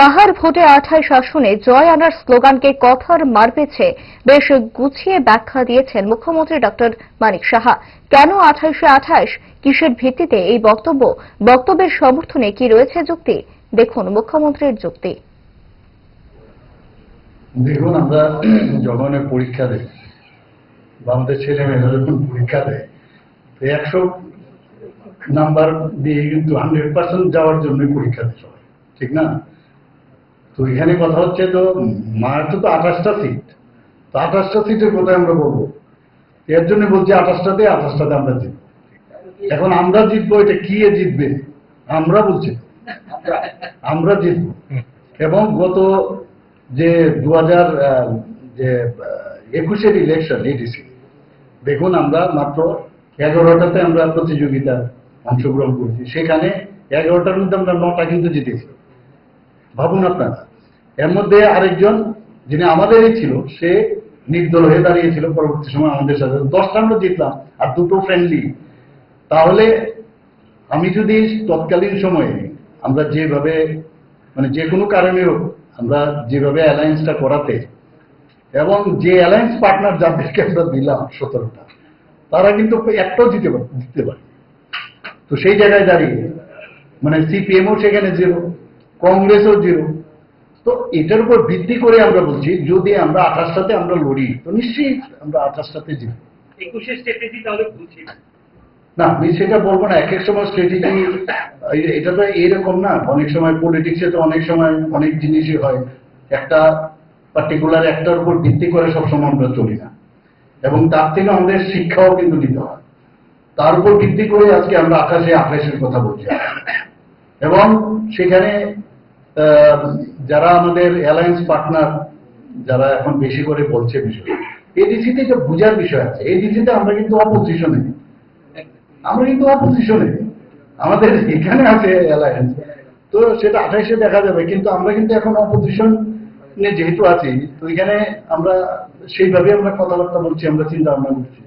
পাহাড় ভোটে আঠাইশ আসনে জয় আনার স্লোগানকে কথার মারপেছে। বেশ গুছিয়ে ব্যাখ্যা দিয়েছেন মুখ্যমন্ত্রী ডক্টর মানিক সাহা। কেন আঠাইশে আঠাইশ কিসের ভিত্তিতে এই বক্তব্য? বক্তব্যের সমর্থনে কি রয়েছে যুক্তি? দেখুন মুখ্যমন্ত্রীর যুক্তি। দেখুন, আমরা যখন পরীক্ষা দেই। বা আমাদের ছেলে মেয়েরা যখন পরীক্ষা দেয় একশো নাম্বার দিয়ে কিন্তু হান্ড্রেড পার্সেন্ট যাওয়ার জন্যই পরীক্ষা দেয় সবাই ঠিক না? তো এখানে কথা হচ্ছে তো মার তো আঠাশটা সিট তো আঠাশটা সিটের কোথায় আমরা বলব। এর জন্য বলছি আঠাশটাতে আঠাশটাতে আমরা জিতবো। এখন আমরা জিতবো, এটা কি জিতবে? আমরা বলছি। আমরা জিতবো। এবং গত যে দু হাজার যে একুশের ইলেকশন এডিসি দেখুন আমরা মাত্র এগারোটাতে আমরা প্রতিযোগিতা অংশগ্রহণ করেছি। সেখানে এগারোটার মধ্যে আমরা নটা কিন্তু জিতেছি। ভাবুন আপনারা। এর মধ্যে আরেকজন যিনি আমাদেরই ছিল, সে নির্দল হয়ে দাঁড়িয়েছিল পরবর্তী সময় আমাদের সাথে। দশটা আমরা জিতলাম, আর দুটো ফ্রেন্ডলি তাহলে আমি যদি তৎকালীন সময়ে আমরা যেভাবে মানে যে কোনো কারণে হোক, আমরা যেভাবে অ্যালায়েন্সটা করাতে এবং যে অ্যালায়েন্স পার্টনার যাদেরকে আমরা দিলাম সতেরোটা, তারা কিন্তু একটাও দিতে পারে দিতে পারে তো সেই জায়গায় দাঁড়িয়ে মানে সিপিএমও সেখানে জিরো কংগ্রেসও জিরো। তো এটার উপর ভিত্তি করে আমরা বলছি যদি আমরা আঠাশটাতে আমরা লড়ি তো নিশ্চয়ই আমরা আঠাশটাতে জিতবো। একুশের স্ট্র্যাটেজি তাহলে ভুল ছিল। না আমি সেটা বলব না এক এক সময় স্ট্র্যাটেজি এটা তো এরকম না অনেক সময় পলিটিক্সে তো অনেক সময় অনেক জিনিসই হয়। একটা পার্টিকুলার একটার উপর ভিত্তি করে সবসময় আমরা চলি না। এবং তার থেকে আমাদের শিক্ষাও কিন্তু নিতে হয়। তার উপর ভিত্তি করে আজকে আমরা আকাশে আকাশের কথা বলছি। এবং সেখানে যারা আমাদের অ্যালায়েন্স পার্টনার যারা এখন বেশি করে বলছে বিষয় এডিসিতে একটা বোঝার বিষয় আছে এডিসিতে আমরা কিন্তু অপোজিশনে আমরা কিন্তু অপোজিশনে আমাদের এখানে আছে অ্যালায়েন্স তো সেটা আঠাইশে দেখা যাবে, কিন্তু আমরা কিন্তু এখন অপোজিশন যেহেতু আছি, তো এখানে আমরা সেইভাবে আমরা কথাবার্তা বলছি, আমরা চিন্তা ভাবনা করছি।